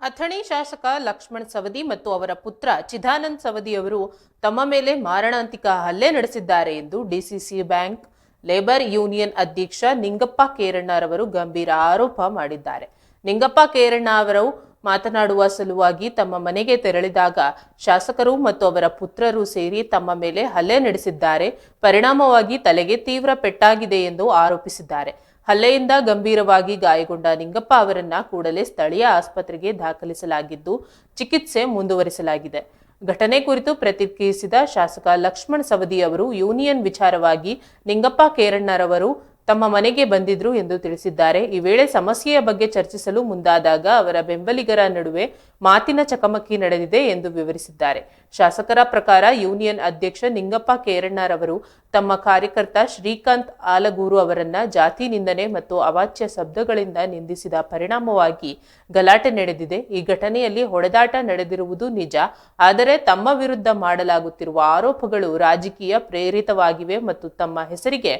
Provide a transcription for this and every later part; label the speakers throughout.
Speaker 1: ಅಥಣಿ ಶಾಸಕ ಲಕ್ಷ್ಮಣ್ ಸವದಿ ಮತ್ತು ಅವರ ಪುತ್ರ ಚಿದಾನಂದ್ ಸವದಿ ಅವರು ತಮ್ಮ ಮೇಲೆ ಮಾರಣಾಂತಿಕ ಹಲ್ಲೆ ನಡೆಸಿದ್ದಾರೆ ಎಂದು ಡಿಸಿಸಿ ಬ್ಯಾಂಕ್ ಲೇಬರ್ ಯೂನಿಯನ್ ಅಧ್ಯಕ್ಷ ನಿಂಗಪ್ಪ ಕೇರಣ್ಣರವರು ಗಂಭೀರ ಆರೋಪ ಮಾಡಿದ್ದಾರೆ. ನಿಂಗಪ್ಪ ಕೇರಣ್ಣ ಅವರು ಮಾತನಾಡುವ ಸಲುವಾಗಿ ತಮ್ಮ ಮನೆಗೆ ತೆರಳಿದಾಗ ಶಾಸಕರು ಮತ್ತು ಅವರ ಪುತ್ರರು ಸೇರಿ ತಮ್ಮ ಮೇಲೆ ಹಲ್ಲೆ ನಡೆಸಿದ್ದಾರೆ. ಪರಿಣಾಮವಾಗಿ ತಲೆಗೆ ತೀವ್ರ ಪೆಟ್ಟಾಗಿದೆ ಎಂದು ಆರೋಪಿಸಿದ್ದಾರೆ. ಹಲ್ಲೆಯಿಂದ ಗಂಭೀರವಾಗಿ ಗಾಯಗೊಂಡ ನಿಂಗಪ್ಪ ಅವರನ್ನ ಕೂಡಲೇ ಸ್ಥಳೀಯ ಆಸ್ಪತ್ರೆಗೆ ದಾಖಲಿಸಲಾಗಿದ್ದು ಚಿಕಿತ್ಸೆ ಮುಂದುವರಿಸಲಾಗಿದೆ. ಘಟನೆ ಕುರಿತು ಪ್ರತಿಕ್ರಿಯಿಸಿದ ಶಾಸಕ ಲಕ್ಷ್ಮಣ್ ಸವದಿ ಅವರು ಯೂನಿಯನ್ ವಿಚಾರವಾಗಿ ನಿಂಗಪ್ಪ ಕೇರಣ್ಣರವರು ತಮ್ಮ ಮನೆಗೆ ಬಂದಿದ್ರು ಎಂದು ತಿಳಿಸಿದ್ದಾರೆ. ಈ ವೇಳೆ ಸಮಸ್ಯೆಯ ಬಗ್ಗೆ ಚರ್ಚಿಸಲು ಮುಂದಾದಾಗ ಅವರ ಬೆಂಬಲಿಗರ ನಡುವೆ ಮಾತಿನ ಚಕಮಕಿ ನಡೆದಿದೆ ಎಂದು ವಿವರಿಸಿದ್ದಾರೆ. ಶಾಸಕರ ಪ್ರಕಾರ ಯೂನಿಯನ್ ಅಧ್ಯಕ್ಷ ನಿಂಗಪ್ಪ ಕೇರಣ್ಣರವರು ತಮ್ಮ ಕಾರ್ಯಕರ್ತ ಶ್ರೀಕಾಂತ್ ಆಲಗೂರು ಅವರನ್ನ ಜಾತಿ ನಿಂದನೆ ಮತ್ತು ಅವಾಚ್ಯ ಶಬ್ದಗಳಿಂದ ನಿಂದಿಸಿದ ಪರಿಣಾಮವಾಗಿ ಗಲಾಟೆ ನಡೆದಿದೆ. ಈ ಘಟನೆಯಲ್ಲಿ ಹೊಡೆದಾಟ ನಡೆದಿರುವುದು ನಿಜ. ಆದರೆ ತಮ್ಮ ವಿರುದ್ಧ ಮಾಡಲಾಗುತ್ತಿರುವ ಆರೋಪಗಳು ರಾಜಕೀಯ ಪ್ರೇರಿತವಾಗಿವೆ ಮತ್ತು ತಮ್ಮ ಹೆಸರಿಗೆ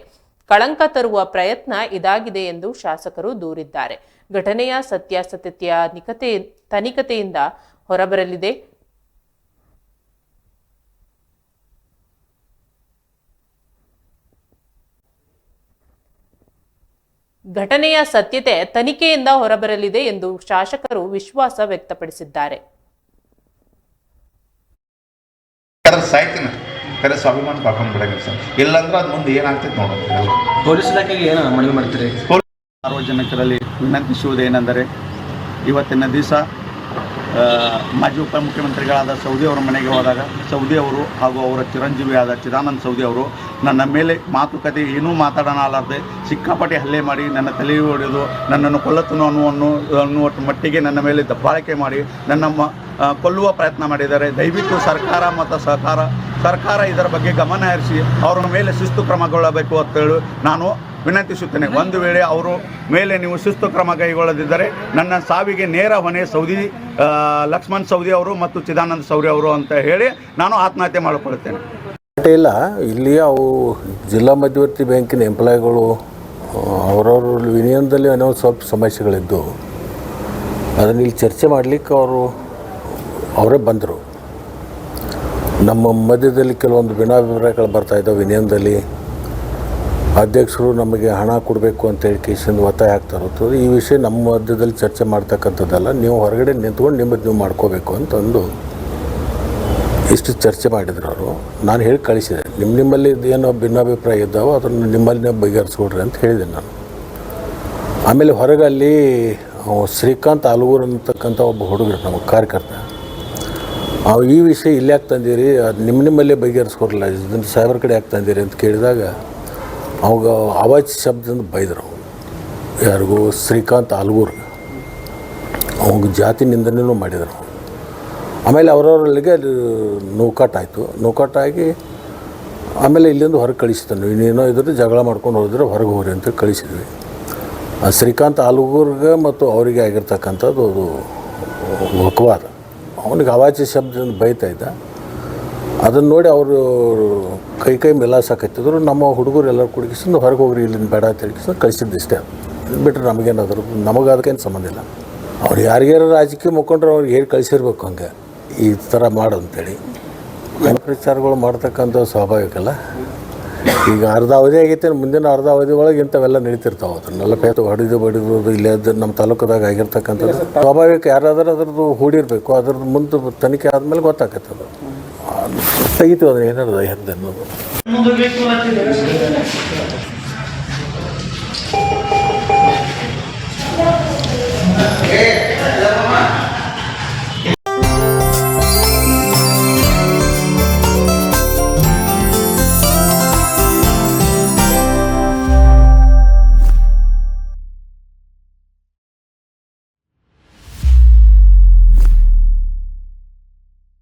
Speaker 1: ಕಳಂಕ ತರುವ ಪ್ರಯತ್ನ ಇದಾಗಿದೆ ಎಂದು ಶಾಸಕರು ದೂರಿದ್ದಾರೆ. ಘಟನೆಯ ಸತ್ಯಾಸತ್ಯತೆಯ ನಿಕತೆ ತನಿಖತೆಯಿಂದ ಹೊರಬರಲಿದೆ. ಘಟನೆಯ ಸತ್ಯತೆ, ತನಿಖೆಯಿಂದ ಹೊರಬರಲಿದೆ ಎಂದು ಶಾಸಕರು ವಿಶ್ವಾಸ ವ್ಯಕ್ತಪಡಿಸಿದ್ದಾರೆ.
Speaker 2: ಕರೆ ಸ್ವಾಭಿಮಾನ ಕಾಕೊಂಡ್ ಬಿಡಂಗಿಲ್ಲ ಸರ್. ಇಲ್ಲಂದ್ರೆ ಅದು ಮುಂದೆ ಏನಾಗ್ತೈತೆ ನೋಡೋದು
Speaker 3: ಪೊಲೀಸ್ ಇಲಾಖೆಗೆ ಏನು ಮನವಿ ಮಾಡ್ತೀರಿ?
Speaker 4: ಸಾರ್ವಜನಿಕರಲ್ಲಿ ವಿನಂತಿಸುವುದೇನೆಂದರೆ ಇವತ್ತಿನ ದಿವಸ ಮಾಜಿ ಉಪಮುಖ್ಯಮಂತ್ರಿಗಳಾದ ಸೌದಿ ಅವರ ಮನೆಗೆ ಹೋದಾಗ ಸೌದಿ ಅವರು ಹಾಗೂ ಅವರ ಚಿರಂಜೀವಿಯಾದ ಚಿದಾನಂದ ಸೌದಿ ಅವರು ನನ್ನ ಮೇಲೆ ಮಾತುಕತೆ ಏನೂ ಮಾತಾಡಲಾರದೆ ಸಿಕ್ಕಾಪಟ್ಟೆ ಹಲ್ಲೆ ಮಾಡಿ ನನ್ನ ತಲೆ ಹೊಡೆದು ನನ್ನನ್ನು ಕೊಲ್ಲತನು ಅನ್ನುವನ್ನು ಅನ್ನುವ ಮಟ್ಟಿಗೆ ನನ್ನ ಮೇಲೆ ದಬ್ಬಾಳಿಕೆ ಮಾಡಿ ನನ್ನ ಮ ಕೊಲ್ಲುವ ಪ್ರಯತ್ನ ಮಾಡಿದ್ದಾರೆ. ದಯವಿಟ್ಟು ಸರ್ಕಾರ ಮತ್ತು ಸಹಕಾರ ಸರ್ಕಾರ ಇದರ ಬಗ್ಗೆ ಗಮನ ಹರಿಸಿ, ಅವರ ಮೇಲೆ ಶಿಸ್ತು ಕ್ರಮಗೊಳ್ಳಬೇಕು ಅಂತೇಳಿ ನಾನು ವಿನಂತಿಸುತ್ತೇನೆ. ಒಂದು ವೇಳೆ ಅವರು ಮೇಲೆ ನೀವು ಶಿಸ್ತು ಕ್ರಮ ಕೈಗೊಳ್ಳದಿದ್ದರೆ ನನ್ನ ಸಾವಿಗೆ ನೇರ ಹೊಣೆ ಸೌದಿ ಲಕ್ಷ್ಮಣ್ ಸೌದಿ ಅವರು ಮತ್ತು ಚಿದಾನಂದ ಸೌರಿ ಅವರು ಅಂತ ಹೇಳಿ ನಾನು ಆತ್ಮಹತ್ಯೆ ಮಾಡಿಕೊಳ್ಳುತ್ತೇನೆ.
Speaker 5: ಇಲ್ಲ. ಇಲ್ಲಿ ಅವು ಜಿಲ್ಲಾ ಮಧ್ಯವರ್ತಿ ಬ್ಯಾಂಕಿನ ಎಂಪ್ಲಾಯ್ಗಳು ಅವರವ್ರ ವಿನಿಯಮದಲ್ಲಿ ಏನೋ ಸ್ವಲ್ಪ ಸಮಸ್ಯೆಗಳಿದ್ದು ಅದನ್ನು ಇಲ್ಲಿ ಚರ್ಚೆ ಮಾಡಲಿಕ್ಕೆ ಅವರು, ಅವರೇ ಬಂದರು. ನಮ್ಮ ಮಧ್ಯದಲ್ಲಿ ಕೆಲವೊಂದು ಭಿನ್ನಾಭಿಪ್ರಾಯಗಳು ಬರ್ತಾಯಿದ್ದಾವೆ ವಿನಿಯಮದಲ್ಲಿ ಅಧ್ಯಕ್ಷರು ನಮಗೆ ಹಣ ಕೊಡಬೇಕು ಅಂತೇಳಿ ಕೇಸಿಂದ ಒತ್ತಾಯ ಆಗ್ತಾ ಇರುತ್ತದೆ ಈ ವಿಷಯ ನಮ್ಮ ಮಧ್ಯದಲ್ಲಿ ಚರ್ಚೆ ಮಾಡ್ತಕ್ಕಂಥದ್ದಲ್ಲ, ನೀವು ಹೊರಗಡೆ ನಿಂತ್ಕೊಂಡು ನಿಮ್ಮದು ನೀವು ಮಾಡ್ಕೋಬೇಕು ಅಂತಂದು ಇಷ್ಟು ಚರ್ಚೆ ಮಾಡಿದ್ರು ಅವರು. ನಾನು ಹೇಳಿ ಕಳಿಸಿದೆ. ನಿಮ್ಮ ನಿಮ್ಮಲ್ಲಿ ಏನೋ ಭಿನ್ನಾಭಿಪ್ರಾಯ ಇದ್ದಾವೋ ಅದನ್ನು ನಿಮ್ಮಲ್ಲಿನೇ ಬಗೆಹರಿಸ್ಕೊಡ್ರಿ ಅಂತ ಹೇಳಿದೆ ನಾನು. ಆಮೇಲೆ ಹೊರಗಲ್ಲಿ ಶ್ರೀಕಾಂತ್ ಅಲ್ಗೂರ್ ಅಂತಕ್ಕಂಥ ಒಬ್ಬ ಹುಡುಗರು, ನಮ್ಮ ಕಾರ್ಯಕರ್ತ. ಅವ ಈ ವಿಷಯ ಇಲ್ಲಿ ಯಾಕೆ ತಂದಿರಿ? ಅದು ನಿಮ್ಮ ನಿಮ್ಮಲ್ಲೇ ಬಗೆಹರಿಸ್ಕೊಡಲ್ಲ ಇದನ್ನು ಸಾಹೇಬ್ರ ಕಡೆ ಯಾಕೆ ತಂದಿರಿ ಅಂತ ಕೇಳಿದಾಗ ಅವಾಗ ಅವಾಜ್ ಶಬ್ದದಿಂದ ಬೈದರು ಯಾರಿಗೂ ಶ್ರೀಕಾಂತ್ ಆಲ್ಗೂರ್. ಅವಾಗ ಜಾತಿ ನಿಂದನೆಯೂ ಮಾಡಿದರು ಆಮೇಲೆ ಅವರವರಲ್ಲಿಗೆ ಅಲ್ಲಿ ನೂಕಾಟಾಯಿತು ನೂಕಾಟಾಗಿ ಆಮೇಲೆ ಇಲ್ಲಿಂದ ಹೊರಗೆ ಕಳಿಸ್ತಾನೆ ಇನ್ನೇನೋ ಇದ್ರೆ ಜಗಳ ಮಾಡ್ಕೊಂಡು ಹೋದ್ರೆ ಹೊರಗೆ ಹೋಗ್ರಿ ಅಂತ ಕಳಿಸಿದ್ವಿ. ಆ ಶ್ರೀಕಾಂತ್ ಆಲ್ಗೂರ್ಗೆ ಮತ್ತು ಅವರಿಗೆ ಆಗಿರ್ತಕ್ಕಂಥದ್ದು ಅದು ವಕವಾದ ಅವನಿಗೆ ಅವಾಚಿ ಶಬ್ದದಿಂದ ಬೈತಾ ಇದ್ದ. ಅದನ್ನು ನೋಡಿ ಅವರು ಕೈ ಕೈ ಮೆಲಾಸಕತ್ತಿದ್ರು ನಮ್ಮ ಹುಡುಗರು ಎಲ್ಲರೂ ಕುಡುಗಿಸಿಂದ ಹೊರಗೆ ಹೋಗ್ರಿ, ಇಲ್ಲಿಂದ ಬೇಡ ಅಂತ ಹೇಳಿ ಕಳಿಸಿದ್ದು ಇಷ್ಟೇ ಬಿಟ್ಟರೆ ನಮಗೇನಾದ್ರು ನಮಗೆ ಅದಕ್ಕೇನು ಸಂಬಂಧ ಇಲ್ಲ. ಅವ್ರು ಯಾರಿಗಾರ ರಾಜಕೀಯ ಮುಖಂಡ್ರು ಅವ್ರಿಗೆ ಹೇಳಿ ಕಳಿಸಿರ್ಬೇಕು ಹಂಗೆ. ಈ ಥರ ಮಾಡು ಅಂತೇಳಿ. ಪ್ರಚಾರಗಳು ಮಾಡ್ತಕ್ಕಂಥ ಸ್ವಾಭಾವಿಕಲ್ಲ. ಈಗ ಅರ್ಧ ಅವಧಿ ಆಗೈತೆ ಮುಂದಿನ ಅರ್ಧ ಅವಧಿ ಒಳಗೆ ಇಂಥವೆಲ್ಲ ನಡೀತಿರ್ತಾವೆ ಅದನ್ನೆಲ್ಲ ಪೇತು ಹೊಡೆದು ಬಡಿದು ಇಲ್ಲೇ ಅದು ನಮ್ಮ ತಾಲೂಕದಾಗ ಆಗಿರ್ತಕ್ಕಂಥದ್ದು. ಸ್ವಾಭಾವಿಕ ಯಾರಾದರೂ ಅದ್ರದ್ದು ಹೂಡಿರಬೇಕು ಅದ್ರದ್ದು ಮುಂದೆ ತನಿಖೆ ಆದಮೇಲೆ ಗೊತ್ತಾಗತ್ತೆ ಅದು ತೆಗಿತೀವಿ ಅದನ್ನ ಏನಾದ್ರು ಹೆದ್ದು ಅನ್ನೋದು.